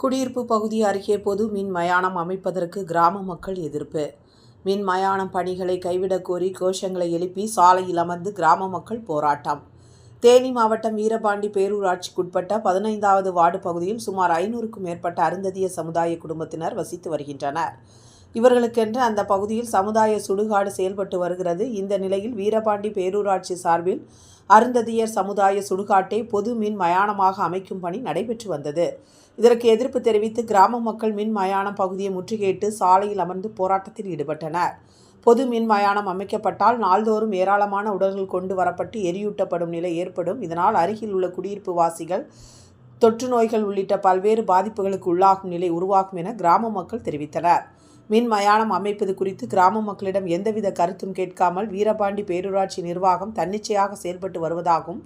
குடியிருப்பு பகுதி அருகே பொது மின் மயானம் அமைப்பதற்கு கிராம மக்கள் எதிர்ப்பு. மின் மயானம் பணிகளை கைவிடக் கோரி கோஷங்களை எழுப்பி சாலையில் அமர்ந்து கிராம மக்கள் போராட்டம். தேனி மாவட்டம் வீரபாண்டி பேரூராட்சிக்குட்பட்ட பதினைந்தாவது வார்டு பகுதியில் சுமார் ஐநூறுக்கும் மேற்பட்ட அருந்ததிய சமுதாய குடும்பத்தினர் வசித்து வருகின்றனர். இவர்களுக்கென்று அந்த பகுதியில் சமுதாய சுடுகாடு செயல்பட்டு வருகிறது. இந்த நிலையில் வீரபாண்டி பேரூராட்சி சார்பில் அருந்ததியர் சமுதாய சுடுகாட்டை பொது மின் மயானமாக அமைக்கும் பணி நடைபெற்று வந்தது. இதற்கு எதிர்ப்பு தெரிவித்து கிராம மக்கள் மின் மயானம் பகுதியை முற்றுகையிட்டு சாலையில் அமர்ந்து போராட்டத்தில் ஈடுபட்டனர். பொது மின் மயானம் அமைக்கப்பட்டால் நாள்தோறும் ஏராளமான உடல்கள் கொண்டு வரப்பட்டு எரியூட்டப்படும் நிலை ஏற்படும். இதனால் அருகில் உள்ள குடியிருப்பு வாசிகள் தொற்று நோய்கள் உள்ளிட்ட பல்வேறு பாதிப்புகளுக்கு உள்ளாகும் நிலை உருவாகும் என கிராம மக்கள் தெரிவித்தனர். மின் மயானம் அமைப்பது குறித்து கிராம மக்களிடம் எந்தவித கருத்தும் கேட்காமல் வீரபாண்டி பேரூராட்சி நிர்வாகம் தன்னிச்சையாக செயல்பட்டு வருவதாகவும்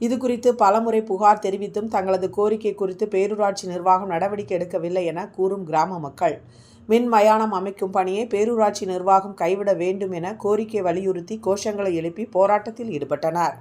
இது குறித்து பலமுறை புகார் தெரிவித்தும் தங்களது கோரிக்கை குறித்து பேரூராட்சி நிர்வாகம் நடவடிக்கை எடுக்கவில்லை என கூறும் கிராம மக்கள். மின் மயானம் அமைக்கும் பணியை பேரூராட்சி நிர்வாகம் கைவிட வேண்டும் என கோரிக்கை வலியுறுத்தி கோஷங்களை எழுப்பி போராட்டத்தில் ஈடுபட்டனர்.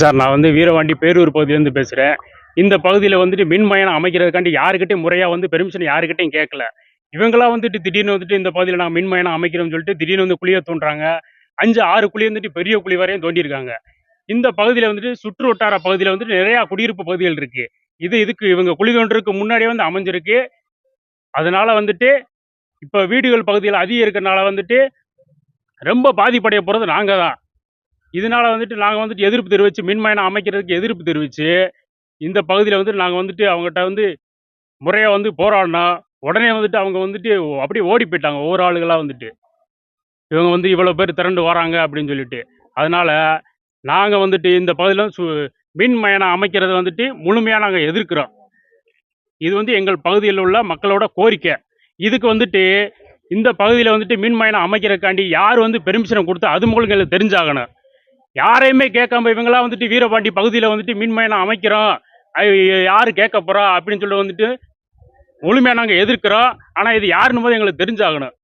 சார் நான் வந்து வீரவாண்டி பேரூர் பகுதியிலேருந்து பேசுகிறேன் இந்த பகுதியில் வந்துட்டு மின்மயானம் அமைக்கிறதுக்காண்டி யாருக்கிட்டையும் முறையாக வந்து பெர்மிஷன் யாருக்கிட்டையும் கேட்கல. இவங்களாம் வந்துட்டு திடீர்னு வந்துட்டு இந்த பகுதியில் நான் மின்மயானம் அமைக்கிறோம்னு சொல்லிட்டு திடீர்னு வந்து குழியை தோன்றாங்க அஞ்சு ஆறு குழி வந்துட்டு பெரிய குழி வரையும் தோண்டியிருக்காங்க. இந்த பகுதியில் வந்துட்டு சுற்று வட்டார பகுதியில் வந்துட்டு நிறையா குடியிருப்பு பகுதிகள் இருக்கு. இது இதுக்கு இவங்க குழி தோன்றதுக்கு முன்னாடியே வந்து அமைஞ்சிருக்கு. அதனால வந்துட்டு இப்போ வீடுகள் பகுதியில் அதிகம் இருக்கிறனால வந்துட்டு ரொம்ப பாதிப்படைய போகிறது நாங்கள் தான். இதனால வந்துட்டு நாங்கள் வந்துட்டு எதிர்ப்பு தெரிவித்து மின்மயானம் அமைக்கிறதுக்கு எதிர்ப்பு தெரிவித்து இந்த பகுதியில் வந்துட்டு நாங்கள் வந்துட்டு அவங்ககிட்ட வந்து முறையாக வந்து போராடினோம் உடனே வந்துட்டு அவங்க வந்துட்டு அப்படியே ஓடி போயிட்டாங்க ஒவ்வொரு ஆளுகளாக வந்துட்டு. இவங்க வந்து இவ்வளோ பேர் திரண்டு வராங்க அப்படின்னு சொல்லிட்டு. அதனால் நாங்கள் வந்துட்டு இந்த பகுதியில் சு மின்மயானம் அமைக்கிறத வந்துட்டு முழுமையாக நாங்கள் எதிர்க்கிறோம். இது வந்து எங்கள் பகுதியில் உள்ள மக்களோட கோரிக்கை. இதுக்கு வந்துட்டு இந்த பகுதியில் வந்துட்டு மின்மயானம் அமைக்கிறதுக்காண்டி யார் வந்து பெர்மிஷனை கொடுத்து அது மூலம் எங்களுக்கு தெரிஞ்சாகணும். யாரையுமே கேட்காம இவங்களாம் வந்துட்டு வீரபாண்டி பகுதியில் வந்துட்டு மின்மயானம் அமைக்கிறோம். யார் கேட்க போகிறா அப்படின்னு சொல்லிட்டு வந்துட்டு முழுமையாக நாங்கள் எதிர்க்கிறோம். ஆனால் இது யாருன்னு போது எங்களுக்கு தெரிஞ்சாகணும்.